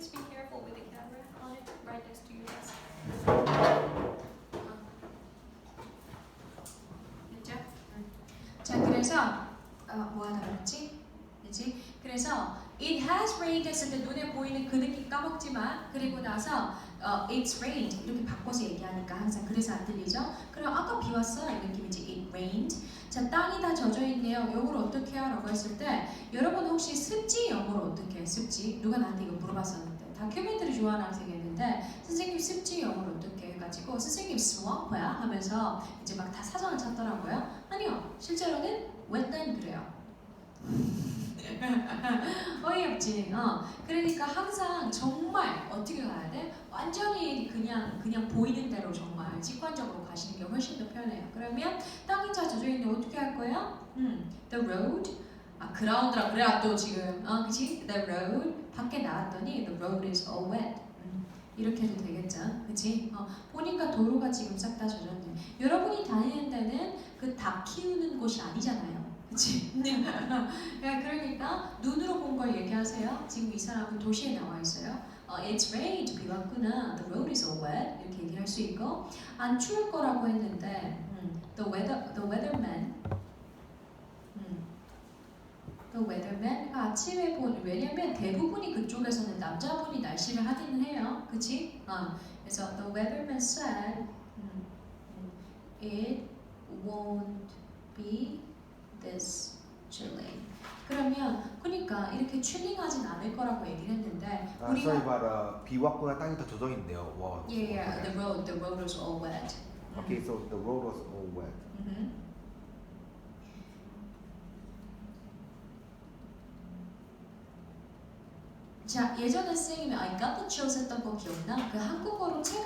please be careful with the camera on it right next to your desk? 됐죠? 응. 자 그래서 어, 뭐 하다 말았지? 그지? 그래서 it has rained 했을 때 눈에 보이는 그 느낌 까먹지 마. 그리고 나서 어, it's rained 이렇게 바꿔서 얘기하니까 항상 그래서 안 들리죠? 그럼 아까 비 왔어 이 느낌이지 it rained. 자 땅이 다 젖어 있네요. 이걸 어떻게 해요 라고 했을 때 여러분 혹시 습지 영어로 어떻게 해? 습지 누가 나한테 이거 물어봤었는데 다큐멘터리 좋아하는 학생이었는데 선생님 습지 영어로 어떻게 해가지고 선생님 swamp야 하면서 이제 막 다 사전을 찾더라고요. 아니요 실제로는 wetland 그래요. 어이없지. 어. 그러니까 항상 정말 어떻게 가야 돼? 완전히 그냥 그냥 보이는 대로 정말 가시는 편해요. 그러면 땅이 다 젖어 있는데 어떻게 할 거야? 음, the road. 아 그라운드라 그래야 또 지금 어 그치? The road 밖에 나왔더니 the road is all wet. 음, 이렇게 해도 되겠죠, 그치? 어, 보니까 도로가 지금 싹 다 젖었네. 여러분이 다니는 데는 그 닭 키우는 곳이 아니잖아요. 그치? 야, 그러니까 눈으로 본 걸 얘기하세요. 지금 이 사람은 도시에 나와 있어요. 어, it's rained, 비 왔구나. The road is all wet. 이렇게 얘기할 수 있고 안 추울 거라고 했는데 음, the weather, the weatherman 음, the weatherman가 아침에 본 왜냐면 대부분이 그쪽에서는 남자분이 날씨를 하기는 해요. 그치? 어, 그래서 the weatherman said 음, 음, it won't be this chilling. 그러면 그러니까 이렇게 chilling하진 않을 거라고 얘기를 했는데 아, 우리가 sorry, but uh, 비 왔구나 땅이 다 젖어 있네요. 와. yeah, yeah, the road, the road was all wet. Okay, so the road was all wet. 음. 자 예전에 선생님이 I got the chills 했던 거 기억나? 그 한국어로 책